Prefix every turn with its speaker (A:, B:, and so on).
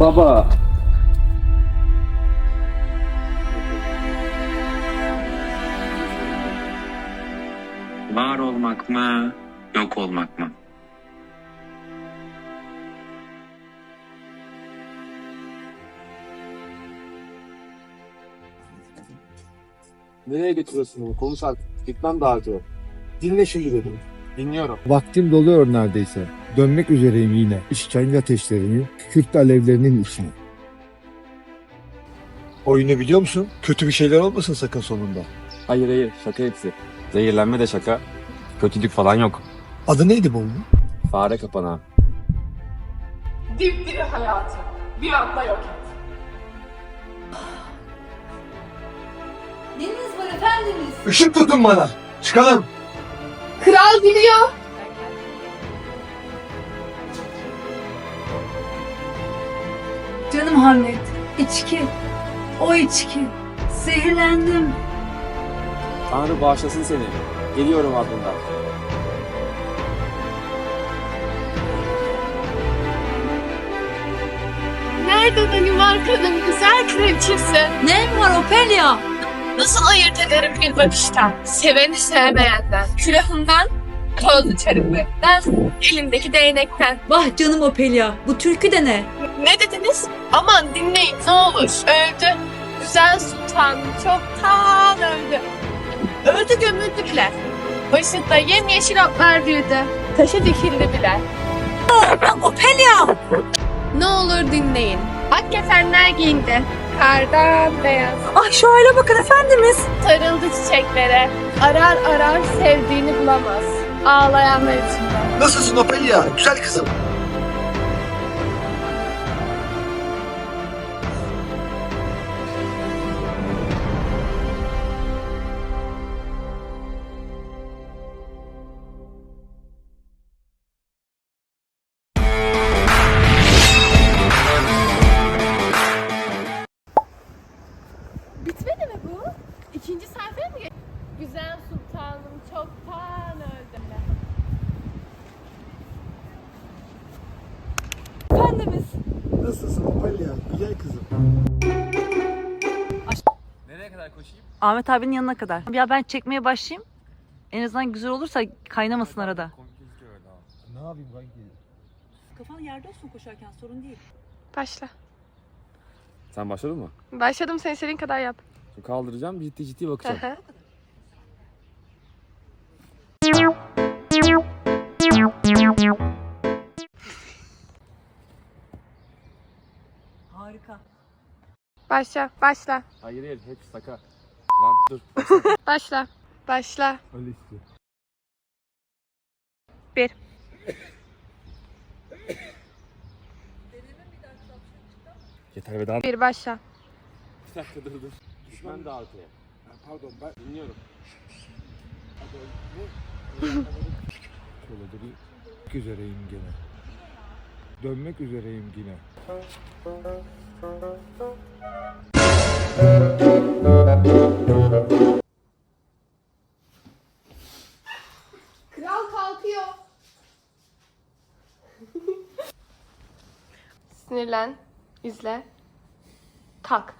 A: Baba.
B: Var olmak mı, yok olmak mı?
A: Nereye götürüyorsun bunu? Konuş artık. Gitmem daha çok. Dinle şimdi dedim. Dinliyorum.
C: Vaktim doluyor neredeyse. Dönmek üzereyim yine. İşkence ateşlerinin, kükürt alevlerinin içine. Oyunu biliyor musun? Kötü bir şeyler olmasın sakın sonunda.
D: Hayır hayır şaka hepsi. Zehirlenme de şaka. Kötülük falan yok.
C: Adı neydi bu oyunun?
D: Fare kapanağı.
E: Dipdiri hayatı. Bir anda yok et.
F: Neniz var efendimiz?
C: Işık tutun bana. Çıkalım.
E: Kral gidiyor.
F: Canım Hamlet, içki. O içki. Zehirlendim.
D: Tanrı bağışlasın seni. Geliyorum ardından.
E: Nerede Danimarka'nın güzel kraliçesi?
F: Ne var Ophelia?
E: Nasıl ayırt ederim bir bakıştan? Seveni sevmeyenden. Külahından, toz içerimlerinden, elindeki değnekten.
F: Vah canım Ophelia, bu türkü de ne?
E: Ne dediniz? Aman dinleyin ne olur. Öldü. Güzel sultanım çoktan öldü. Öldü gömüldü bile. Başında yemyeşil otlar büyüdü. Taşı dikildi bile.
F: Ophelia!
E: Ne olur dinleyin. Ak kefenler giyindi. Kardan beyaz.
F: Ay şu hale bakın efendimiz.
E: Sarıldı çiçeklere. Arar arar sevdiğini bulamaz. Ağlayanlar içinde.
C: Nasılsın Ophelia? Güzel kızım.
E: İkinci sayfaya mı geç? Güzel sultanım çoktan öldü.
F: Efendimiz.
C: Nasılsın Ophelia? Güzel kızım.
D: Nereye kadar koşayım?
G: Ahmet abinin yanına kadar. Ya ben çekmeye başlayayım. En azından güzel olursa kaynamasın arada.
D: Komik gözüküyor öyle ama.
C: Ne yapayım kanki?
G: Kafan yerde olsun koşarken sorun değil.
E: Başla.
D: Sen başladın mı?
E: Başladım sen istediğin kadar yap.
D: Şimdi kaldıracağım ciddi ciddi bakacağım.
G: Harika.
E: Başla, başla,
D: Hayır hayır hepsi şaka. Lan dur.
E: başla, başla.
C: Öyle istiyor.
E: Bir.
D: Yeter be daha.
E: Bir başla.
D: Bir dakika dur dur. Düşmem de arkaya.
C: Pardon ben
D: Dinliyorum.
C: şöyle. Dönmek üzereyim gene. Dönmek üzereyim yine.
E: Kral kalkıyor. Sinirlen, izle. Tak.